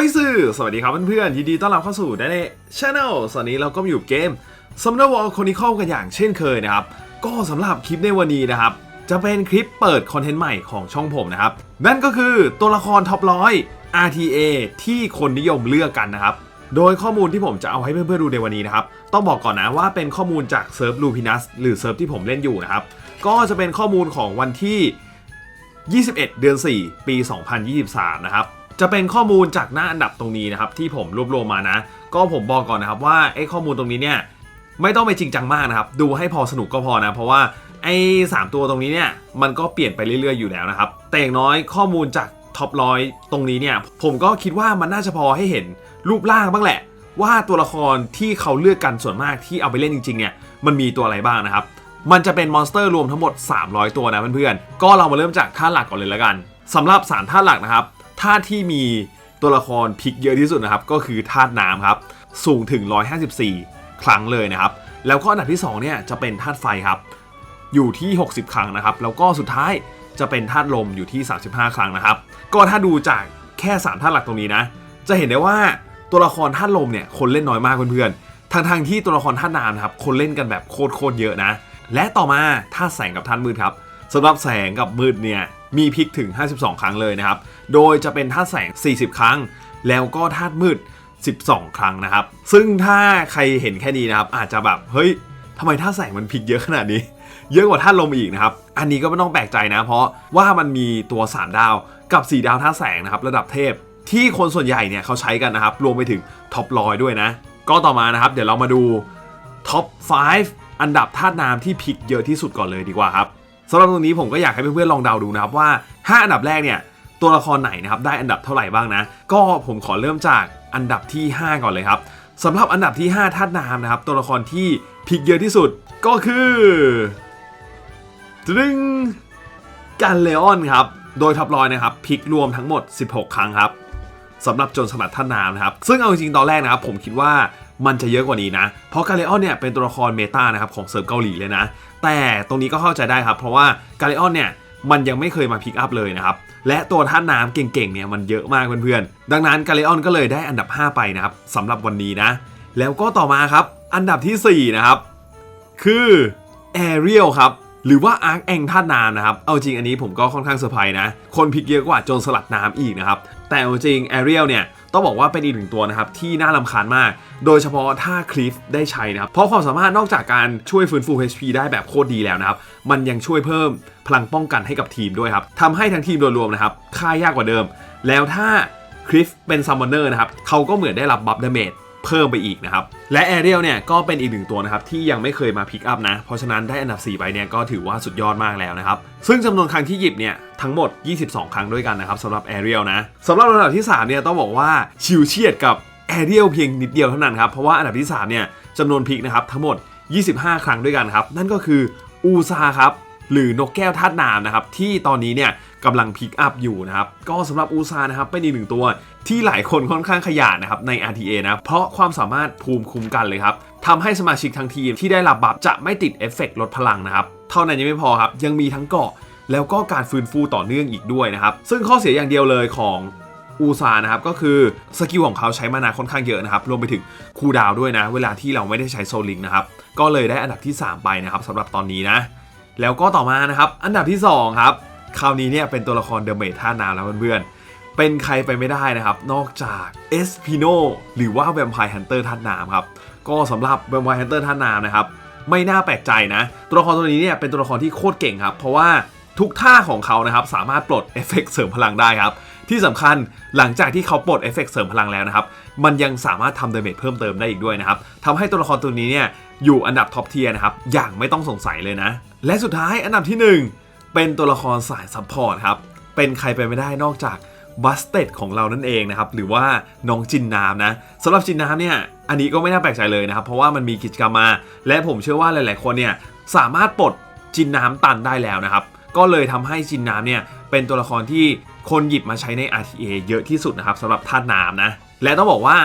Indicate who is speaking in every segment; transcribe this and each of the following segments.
Speaker 1: อ้ยสื่อสวัสดีครับเพื่อนๆยินดีต้อนรับเข้าสู่ได้ในช anel สวัสดีเราก็อยู่เกม s u m m e r War Chronicle กันอย่างเช่นเคยนะครับ ก็สำหรับคลิปในวันนี้นะครับ จะเป็นคลิปเปิดคอนเทนต์ใหม่ของช่องผมนะครับ นั่นก็คือตัวละครท็อปร้อย RTA ที่คนนิยมเลือกกันนะครับ โดยข้อมูลที่ผมจะเอาให้เพื่อนๆดูในวันนี้นะครับ ต้องบอกก่อนนะว่าเป็นข้อมูลจากเซิร์ฟลูพินัสหรือเซิร์ฟที่ผมเล่นอยู่นะครับ ก็จะเป็นข้อมูลของวันที่ 21 เดือน 4 ปี 2023 นะครับ จะเป็นข้อมูลจากหน้าอันดับตรงนี้นะครับที่ผมรวบรวมมานะ ก็ผมบอกก่อนนะครับว่าไอ้ข้อมูลตรงนี้เนี่ยไม่ต้องไปจริงจังมากนะครับ ดูให้พอสนุกก็พอนะ เพราะว่าไอ้สามตัวตรงนี้เนี่ยมันก็เปลี่ยนไปเรื่อยๆอยู่แล้วนะครับ แต่อย่างน้อยข้อมูลจากท็อปร้อยตรงนี้เนี่ยผมก็คิดว่ามันน่าจะพอให้เห็นรูปร่างบ้างแหละ ว่าตัวละครที่เขาเลือกกันส่วนมากที่เอาไปเล่นจริงๆเนี่ยมันมีตัวอะไรบ้างนะครับ มันจะเป็นมอนสเตอร์รวมทั้งหมด 300 ตัวนะเพื่อนๆ ก็เรามาเริ่มจากท่าหลักก่อนเลยแล้วกันสำหรับสามท่าหลักนะครับ ท่าตุที่มีตัวละครพิกเยอะที่สุดนะครับ ก็คือธาตุน้ำครับ สูงถึง 154 ครั้งเลยนะครับ แล้วก็อันดับที่2เนี่ยจะเป็นธาตุไฟครับ อยู่ที่ 60 ครั้งนะครับ แล้วก็สุดท้ายจะเป็นธาตุลมอยู่ที่ 35 ครั้งนะครับ ก็ถ้าดูจากแค่3ธาตุหลักตรงนี้นะ จะเห็นได้ว่าตัวละครธาตุลมเนี่ยคนเล่นน้อยมากเพื่อนๆทางทางที่ตัวละครธาตุน้ำนะครับคนเล่นกันแบบโคตรๆเยอะนะ และต่อมาธาตุแสงกับธาตุมืดครับสำหรับแสงกับมืดเนี่ย มีพิกถึง 52 ครั้งเลยนะครับ โดยจะเป็นธาตุแสง 40 ครั้ง แล้วก็ธาตุมืด 12 ครั้งนะครับ ซึ่งถ้าใครเห็นแค่นี้นะครับ อาจจะแบบเฮ้ยทำไมธาตุแสงมันพิกเยอะขนาดนี้ เยอะกว่าธาตุลมอีกนะครับ อันนี้ก็ไม่ต้องแปลกใจนะ เพราะว่ามันมีตัว 3 ดาวกับ 4 ดาวธาตุแสงนะครับระดับเทพ ที่คนส่วนใหญ่เนี่ยเขาใช้กันนะครับ รวมไปถึงท็อปลอยด้วยนะ ก็ต่อมานะครับ เดี๋ยวเรามาดูท็อป 5 อันดับธาตุน้ำที่พิกเยอะที่สุดก่อนเลยดีกว่าครับ สำหรับตรงนี้ผมก็อยากให้เพื่อนๆลองเดาดูนะครับว่า 5 อันดับแรกเนี่ยตัวละครไหนนะครับได้อันดับเท่าไหร่บ้างนะ ก็ผมขอเริ่มจากอันดับที่ 5 ก่อนเลยครับสำหรับอันดับที่5ธาตุน้ำนะครับ ตัวละครที่พิกเยอะที่สุดก็คือดึงกันเลออนครับ โดยท็อปลอยนะครับพิกรวมทั้งหมด 16 ครั้งครับสำหรับโจนสลัดท่านน้ำนะครับ ซึ่งเอาจริงๆตอนแรกนะครับผมคิดว่า มันจะเยอะกว่านี้นะ เพราะกาเลออนเนี่ยเป็นตัวละครเมตานะครับของเซิร์ฟเกาหลีเลยนะ แต่ตรงนี้ก็เข้าใจได้ครับ เพราะว่ากาเลออนเนี่ยมันยังไม่เคยมาพิกอัพเลยนะครับ และตัวท่าน้ำเก่งๆเนี่ยมันเยอะมากเพื่อนๆ ดังนั้นกาเลออนก็เลยได้อันดับ 5 ไปนะครับสำหรับวันนี้นะ แล้วก็ต่อมาครับ อันดับทีสี่ 4 นะครับ คือแอเรียลครับหรือว่าอาร์คแองท่าน้ำนะครับ เอาจริงอันนี้ผมก็ค่อนข้างเซอร์ไพรส์นะ คนพิกเยอะกว่าโจนสลัดน้ำอีกนะครับ แต่เอาจริงแอเรียลเนี่ยต้องบอกว่าเป็นอีกหนึ่งตัวนะครับที่น่าลำคาญมาก โดยเฉพาะถ้าคลิฟได้ใช้นะครับ เพราะความสามารถนอกจากการช่วยฟื้นฟู HP ได้แบบโคตรดีแล้วนะครับ มันยังช่วยเพิ่มพลังป้องกันให้กับทีมด้วยครับทำให้ทั้งทีมโดยรวมนะครับฆ่ายากกว่าเดิม แล้วถ้าคลิฟเป็นซัมมอนเนอร์นะครับเขาก็เหมือนได้รับบัฟเดเมจ เพิ่มไปอีกนะครับ และแอเรียลเนี่ยก็เป็นอีกหนึ่งตัวนะครับที่ยังไม่เคยมาพิกอัพนะ เพราะฉะนั้นได้อันดับ 4 ไปเนี่ยก็ถือว่าสุดยอดมากแล้วนะครับ ซึ่งจำนวนครั้งที่หยิบเนี่ยทั้งหมด 22 ครั้งด้วยกันนะครับสำหรับแอเรียลนะสำหรับอันดับที่3เนี่ยต้องบอกว่าชิวเฉียดกับแอเรียลเพียงนิดเดียวเท่านั้นครับ เพราะว่าอันดับที่3เนี่ยจำนวนพิกนะครับทั้งหมด 25 ครั้งด้วยกันครับ นั่นก็คืออูซาครับ หรือนกแก้วธาตุน้ำนะครับที่ตอนนี้เนี่ยกำลังพิกอัพอยู่นะครับ ก็สำหรับอูซานะครับเป็นอีกหนึ่งตัวที่หลายคนค่อนข้างขยาดนะครับใน RTA นะเพราะความสามารถภูมิคุ้มกันเลยครับทำให้สมาชิกทั้งทีมที่ได้รับบัฟจะไม่ติดเอฟเฟกต์ลดพลังนะครับเท่านั้นยังไม่พอครับยังมีทั้งเกาะแล้วก็การฟื้นฟูต่อเนื่องอีกด้วยนะครับ ซึ่งข้อเสียอย่างเดียวเลยของอูซานะครับก็คือสกิลของเขาใช้มานาค่อนข้างเยอะนะครับรวมไปถึงคูดาวด้วยนะ เวลาที่เราไม่ได้ใช้โซลิงนะครับก็เลยได้อันดับที่ 3 ไปนะครับสำหรับตอนนี้นะ แล้วก็ต่อมานะครับ อันดับที่ 2 ครับ คราวนี้เนี่ยเป็นตัวละครเดอะเมทท่าน้ำแล้วเพื่อนๆ เป็นใครไปไม่ได้นะครับ นอกจากเอสพิโนหรือว่าแวมไพร์ฮันเตอร์ท่าน้ำครับ ก็สำหรับแวมไพร์ฮันเตอร์ท่าน้ำนะครับ ไม่น่าแปลกใจนะ ตัวละครตัวนี้เนี่ยเป็นตัวละครที่โคตรเก่งครับ เพราะว่าทุกท่าของเขานะครับสามารถปลดเอฟเฟกต์เสริมพลังได้ครับ ที่สำคัญหลังจากที่เขาปลดเอฟเฟกต์เสริมพลังแล้วนะครับ มันยังสามารถทำเดเมจเพิ่มเติมได้อีกด้วยนะครับทำให้ตัวละครตัวนี้เนี่ยอยู่อันดับท็อปเทียร์นะครับ อย่างไม่ต้องสงสัยเลยนะ และสุดท้ายอันดับที่ 1 เป็นตัวละครสายซัพพอร์ตครับ เป็นใครไปไม่ได้นอกจากบัสเต็ดของเรานั่นเองนะครับ หรือว่าน้องจินน้ำนะสำหรับจินน้ำเนี่ย อันนี้ก็ไม่น่าแปลกใจเลยนะครับ เพราะว่ามันมีกิจกรรมมา และผมเชื่อว่าหลาย ๆ คนเนี่ยสามารถปลดจินน้ำตันได้แล้วนะครับ ก็เลยทำให้จินน้ำเนี่ยเป็นตัวละครที่คนหยิบมาใช้ใน RTA เยอะที่สุดนะครับสำหรับธาตุน้ำนะ และต้องบอกว่า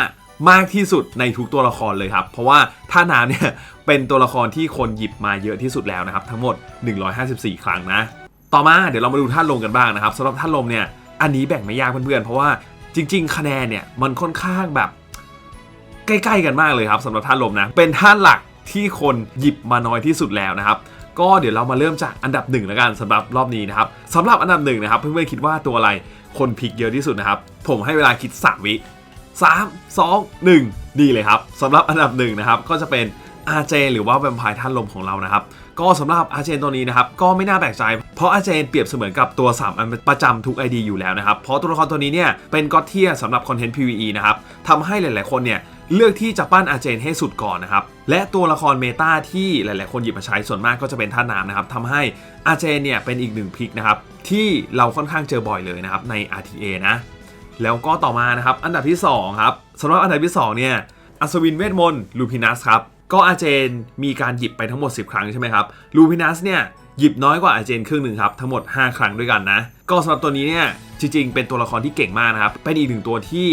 Speaker 1: มากที่สุดในทุกตัวละครเลยครับ เพราะว่าธาน้ำเนี่ยเป็นตัวละครที่คนหยิบมาเยอะที่สุดแล้วนะครับ ทั้งหมด 154 ครั้งนะ ต่อมาเดี๋ยวเรามาดูธาตุลมกันบ้างนะครับสำหรับธาตุลมเนี่ยอันนี้แบ่งไม่ยากเพื่อนๆ เพราะว่าจริง ๆ คะแนนเนี่ยมันค่อนข้างแบบ ใกล้ๆกันมากเลยครับสำหรับธาตุลมนะเป็นธาตุหลักที่คนหยิบมาน้อยที่สุดแล้วนะครับ ก็เดี๋ยวเรามาเริ่มจากอันดับหนึ่งแล้วกันสำหรับรอบนี้นะครับสำหรับอันดับหนึ่งนะครับเพื่อนๆคิดว่าตัวอะไรคนพิกเยอะที่สุดนะครับ ผมให้เวลาคิด 3 วิ3 2 1นี่เลยครับสำหรับอันดับหนึ่งนะครับก็จะเป็นอาเจนหรือว่าแวมไพร์ท่านลมของเรานะครับก็สำหรับอาเจนตัวนี้นะครับก็ไม่น่าแปลกใจ เพราะอาเจนเปรียบเสมือนกับตัว 3 อันประจำทุก ID อยู่แล้วนะครับ เพราะตัวละครตัวนี้เนี่ยเป็นก็อตเทียสำหรับคอนเทนต์ PVE นะครับทำให้หลาย ๆ คนเนี่ย เลือกที่จะปั้นอาเจนให้สุดก่อนนะครับ และตัวละครเมตาที่หลาย ๆ คนหยิบมาใช้ส่วนมากก็จะเป็นท่าน้ำนะครับทำให้อาเจนเนี่ยเป็นอีกหนึ่งพิกนะครับ ที่เราค่อนข้างเจอบ่อยเลยนะครับใน RTA นะ แล้วก็ต่อมานะครับอันดับที่2ครับสำหรับอันดับที่2เนี่ยอัศวินเวทมนต์ลูพินัสครับก็อาเจนมีการหยิบไปทั้งหมด 10 ครั้งใช่ไหมครับลูพินัสเนี่ยหยิบน้อยกว่าอาเจนครึ่งหนึ่งครับทั้งหมด 5 ครั้งด้วยกันนะ ก็สำหรับตัวนี้เนี่ยจริง ๆ เป็นตัวละครที่เก่งมากนะครับเป็นอีกหนึ่งตัวที่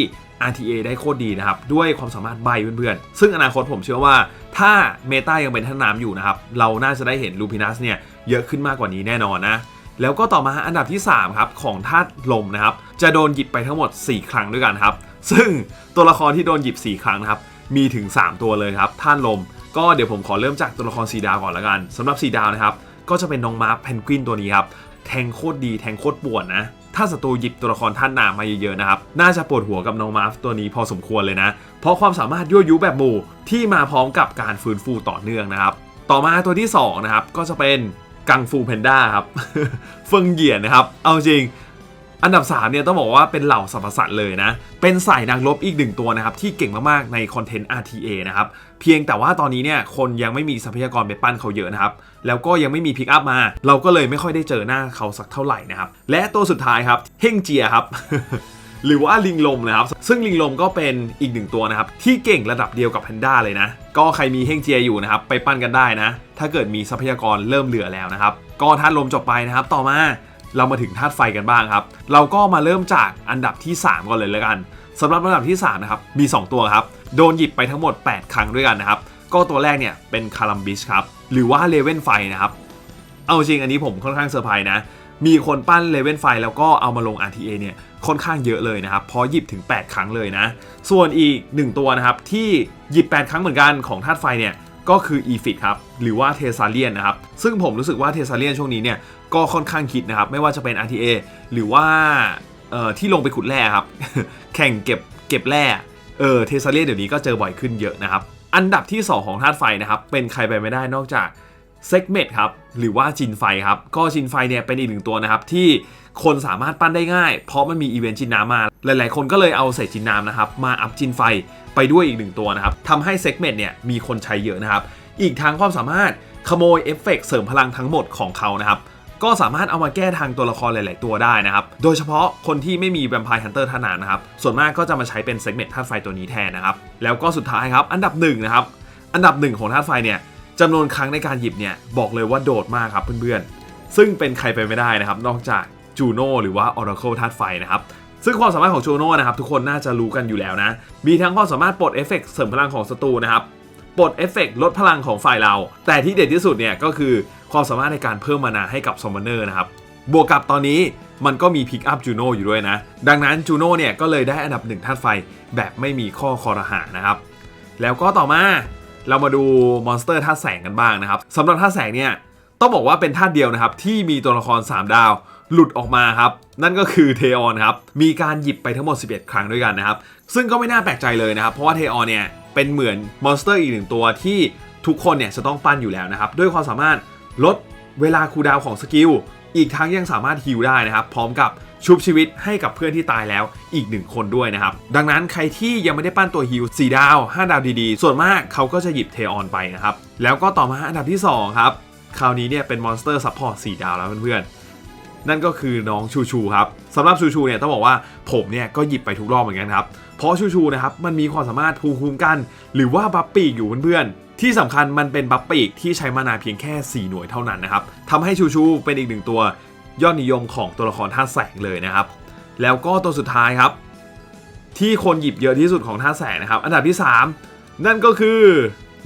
Speaker 1: RTA ได้โคตรดีนะครับ ด้วยความสามารถใบเพื่อนๆ ซึ่งอนาคตผมเชื่อว่า ถ้าเมตายังเป็นท่าน้ำอยู่นะครับ เราน่าจะได้เห็นลูพินัสเนี่ยเยอะขึ้นมากกว่านี้แน่นอนนะ แล้วก็ต่อมาอันดับที่ 3 ครับ ของธาตุลมนะครับ จะโดนหยิบไปทั้งหมด 4 ครั้งด้วยกันครับ ซึ่งตัวละครที่โดนหยิบ 4 ครั้งนะครับมีถึง 3 ตัวเลยครับธาตุลม ก็เดี๋ยวผมขอเริ่มจากตัวละครสีดาวก่อนละกันสำหรับสีดาวนะครับก็จะเป็นน้องมาร์เพนกวินตัวนี้ครับแทงโคตรดีแทงโคตรป่วนนะ ถ้าศัตรูหยิบตัวละครท่านนามาเยอะๆนะครับ น่าจะปวดหัวกับน้องมาฟตัวนี้พอสมควรเลยนะ เพราะความสามารถยั่วยุแบบหมู่ที่มาพร้อมกับการฟื้นฟูต่อเนื่องนะครับ ต่อมาตัวที่2นะครับก็จะเป็นกังฟูแพนด้าครับเฟิงเหยียนนะครับ เอาจริง อันดับ3เนี่ยต้องบอกว่าเป็นเหล่าสรรพสัตว์เลยนะ เป็นสายนักรบอีกหนึ่งตัวนะครับ ที่เก่งมากๆในคอนเทนต์ RTA นะครับ เพียงแต่ว่าตอนนี้เนี่ยคนยังไม่มีทรัพยากรไปปั้นเขาเยอะนะครับ แล้วก็ยังไม่มีพิกอัพมา เราก็เลยไม่ค่อยได้เจอหน้าเขาสักเท่าไหร่นะครับ และตัวสุดท้ายครับเฮงเจียครับหรือว่าลิงลมนะครับ ซึ่งลิงลมก็เป็นอีกหนึ่งตัวนะครับ ที่เก่งระดับเดียวกับแพนด้าเลยนะ ก็ใครมีเฮงเจียอยู่นะครับ ไปปั้นกันได้นะ ถ้าเกิดมีทรัพยากรเริ่มเหลือแล้วนะครับ ก็ธาตุลมจบไปนะครับ ต่อมา เรามาถึงธาตุไฟกันบ้างครับ เราก็มาเริ่มจากอันดับที่ 3 ก่อนเลยแล้วกันสำหรับอันดับที่3นะครับมี 2 ตัวครับโดนหยิบไปทั้งหมด 8 ครั้งด้วยกันนะครับก็ตัวแรกเนี่ยเป็นคารัมบิชครับหรือว่าเลเว่นไฟนะครับเอาจริงอันนี้ผมค่อนข้างเซอร์ไพรส์นะมีคนปั้นเลเว่นไฟแล้วก็เอามาลง RTA เนี่ยค่อนข้างเยอะเลยนะครับพราะหยิบถึง 8 ครั้งเลยนะ ส่วนอีก 1 ตัวนะครับที่หยิบ 8 ครั้งเหมือนกันของธาตุไฟเนี่ย ก็คือ e f i t ครับ หรือว่าเทซาเลียนนะครับ ซึ่งผมรู้สึกว่าเทซาเลียนช่วงนี้เนี่ยก็ค่อนข้างคิดนะครับ ไม่ว่าจะเป็น RTA หรือว่าที่ลงไปขุดแร่ครับ แข่งเก็บเก็บแร่เออเทซาเลียนเดี๋ยวนี้ก็เจอบ่อยขึ้นเยอะนะครับ อันดับที่ 2 ของธาตุไฟนะครับ เป็นใครไปไม่ได้นอกจากเซกเมตครับหรือว่าจินไฟครับ ก็จินไฟเนี่ยเป็นอีกหนึ่งตัวนะครับที่คนสามารถปั้นได้ง่าย เพราะมันมีอีเวนต์จินน้ำมา หลาย ๆ คนก็เลยเอาเศษจินน้ำนะครับ มาอัพจินไฟไปด้วยอีกหนึ่งตัวนะครับทำให้เซกเมนต์เนี่ยมีคนใช้เยอะนะครับ อีกทั้งความสามารถขโมยเอฟเฟกต์เสริมพลังทั้งหมดของเขานะครับก็สามารถเอามาแก้ทางตัวละครหลาย ๆ ตัวได้นะครับ โดยเฉพาะคนที่ไม่มีแวมไพร์ฮันเตอร์ท่านานนะครับ ส่วนมากก็จะมาใช้เป็นเซกเมนตธาตุไฟตัวนี้แทนนะครับ แล้วก็สุดท้ายครับ อันดับหนึ่งนะครับ อันดับหนึ่งของธาตุไฟเนี่ยจำนวนครั้งในการหยิบเนี่ยบอกเลยว่าโดดมากครับเพื่อน ๆ ซึ่งเป็นใครไปไม่ได้นะครับ นอกจาก จูโน่หรือว่า Oracle ธาตุไฟนะครับซึ่งความสามารถของจูโน่นะครับทุกคนน่าจะรู้กันอยู่แล้วนะ มีทั้งความสามารถปลดเอฟเฟกต์เสริมพลังของศัตรูนะครับปลดเอฟเฟกต์ลดพลังของฝ่ายเรา แต่ที่เด็ดที่สุดเนี่ยก็คือความสามารถในการเพิ่มมานาให้กับซอมมอนเนอร์นะครับบวกกับตอนนี้มันก็มีพิกอัพจูโน่อยู่ด้วยนะ ดังนั้นจูโน่เนี่ยก็เลยได้อันดับหนึ่งธาตุไฟแบบไม่มีข้อคอรหานะครับ แล้วก็ต่อมาเรามาดูมอนสเตอร์ธาตุแสงกันบ้างนะครับสำหรับธาตุแสงเนี่ยต้องบอกว่าเป็นธาตุเดียวนะครับที่มีตัวละคร 3 ดาว หลุดออกมาครับ นั่นก็คือเทออนครับ มีการหยิบไปทั้งหมด 11 ครั้งด้วยกันนะครับ ซึ่งก็ไม่น่าแปลกใจเลยนะครับ เพราะว่าเทออนเนี่ยเป็นเหมือนมอนสเตอร์อีกหนึ่งตัวที่ทุกคนเนี่ยจะต้องปั้นอยู่แล้วนะครับ ด้วยความสามารถลดเวลาคูดาวของสกิล อีกทั้งยังสามารถฮิลได้นะครับ พร้อมกับชุบชีวิตให้กับเพื่อนที่ตายแล้วอีกหนึ่งคนด้วยนะครับ ดังนั้นใครที่ยังไม่ได้ปั้นตัวฮิล4ดาว 5 ดาวดีๆ ส่วนมากเขาก็จะหยิบเทออนไปนะครับ แล้วก็ต่อมาอันดับที่ 2 ครับ คราวนี้เนี่ยเป็นมอนสเตอร์ซัพพอร์ต4ดาวแล้วเพื่อนๆ นั่นก็คือน้องชูชูครับสำหรับชูชูเนี่ยต้องบอกว่าผมเนี่ยก็หยิบไปทุกรอบเหมือนกันครับ เพราะชูชูนะครับมันมีความสามารถภูมิคุ้มกัน หรือว่าบัฟปีกอยู่เพื่อนๆ ที่สำคัญมันเป็นบัฟปีกที่ใช้มานาเพียงแค่ 4 หน่วยเท่านั้นนะครับทำให้ชูชูเป็นอีกหนึ่งตัวยอดนิยมของตัวละครท่าแสงเลยนะครับ แล้วก็ตัวสุดท้ายครับ ที่คนหยิบเยอะที่สุดของท่าแสงนะครับ อันดับที่ 3 นั่นก็คือ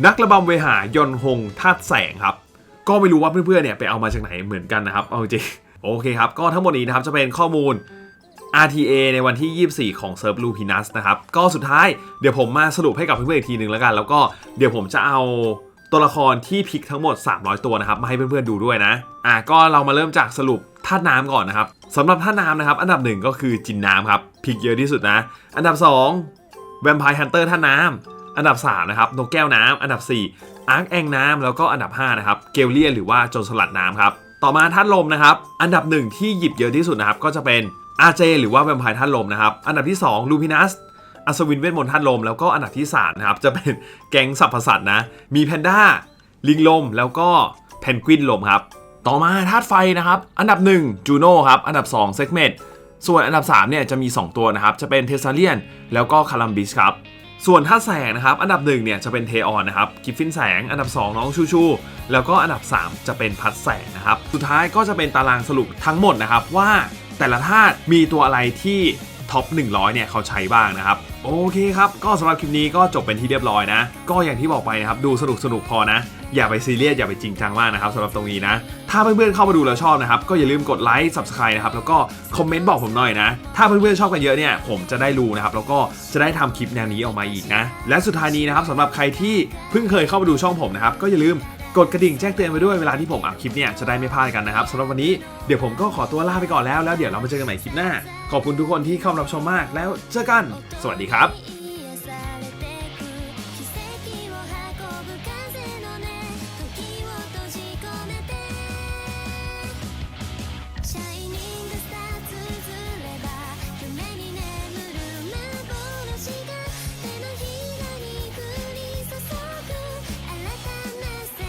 Speaker 1: นักระบำเวหายนฮงท่าแสงครับ ก็ไม่รู้ว่าเพื่อนๆเนี่ยไปเอามาจากไหนเหมือนกันนะครับ เอาจริง โอเคครับ ก็ทั้งหมดนี้นะครับจะเป็นข้อมูล RTA ในวันที่ 24 ของเซิร์ฟลูพินัสนะครับ ก็สุดท้ายเดี๋ยวผมมาสรุปให้กับเพื่อนๆอีกทีหนึ่งแล้วกัน แล้วก็เดี๋ยวผมจะเอาตัวละครที่พิกทั้งหมด 300 ตัวนะครับ มาให้เพื่อนๆดูด้วยนะ อะก็เรามาเริ่มจากสรุปธาตุน้ำก่อนนะครับสำหรับธาตุน้ำนะครับ อันดับหนึ่งก็คือจินน้ำครับพิกเยอะที่สุดนะ อันดับ2แวมไพร์ฮันเตอร์ธาตุน้ำอันดับ3นะครับนกแก้วน้ำอันดับ 4อาร์คแองน้ำแล้วก็อันดับ5นะครับเกลเลียหรือว่าโจรสลัดน้ำครับ ต่อมาธาตุลมนะครับ อันดับหนึ่งที่หยิบเยอะที่สุดนะครับ ก็จะเป็น RJ หรือว่าแวมไพร์ธาตุลมนะครับ อันดับที่2ลูพินัสอัศวินเวทมนต์ธาตุลม แล้วก็อันดับที่3นะครับ จะเป็นแก๊งสัพพสัตว์นะ มีแพนด้า ลิงลม แล้วก็เพนกวินลมครับ ต่อมาธาตุไฟนะครับ อันดับ 1 จูโน่ครับ อันดับ2เซกเมตส่วนอันดับ3เนี่ยจะมี 2 ตัวนะครับ จะเป็นเทสซาเลียน แล้วก็คาลัมบิสครับ ส่วนธาตุแสงนะครับ อันดับหนึ่งเนี่ยจะเป็นเทออนนะครับกิฟฟินแสง อันดับ 2 น้องชูชู แล้วก็อันดับ 3 จะเป็นพัดแสงนะครับ สุดท้ายก็จะเป็นตารางสรุปทั้งหมดนะครับว่าแต่ละธาตุมีตัวอะไรที่ท็อป100เนี่ยเขาใช้บ้างนะครับ โอเคครับ ก็สำหรับคลิปนี้ก็จบเป็นที่เรียบร้อยนะ ก็อย่างที่บอกไปนะครับ ดูสนุกสนุกพอนะ อย่าไปซีเรียส อย่าไปจริงจังมากนะครับสำหรับตรงนี้นะ ถ้าเพื่อนๆเข้ามาดูแล้วชอบนะครับ ก็อย่าลืมกดไลค์ subscribe นะครับ แล้วก็คอมเมนต์บอกผมหน่อยนะ ถ้าเพื่อนๆชอบกันเยอะเนี่ย ผมจะได้รู้นะครับ แล้วก็จะได้ทำคลิปแนวนี้ออกมาอีกนะ และสุดท้ายนี้นะครับสำหรับใครที่เพิ่งเคยเข้ามาดูช่องผมนะครับ ก็อย่าลืมกดกระดิ่งแจ้งเตือนไว้ด้วยเวลาที่ผมอัพคลิปเนี่ยจะได้ไม่พลาดกันนะครับสำหรับวันนี้เดี๋ยวผมก็ขอตัวลาไปก่อนแล้วแล้วเดี๋ยวเรามาเจอกันใหม่คลิปหน้า ขอบคุณทุกคนที่เข้ารับชมมากแล้วเจอกัน สวัสดีครับ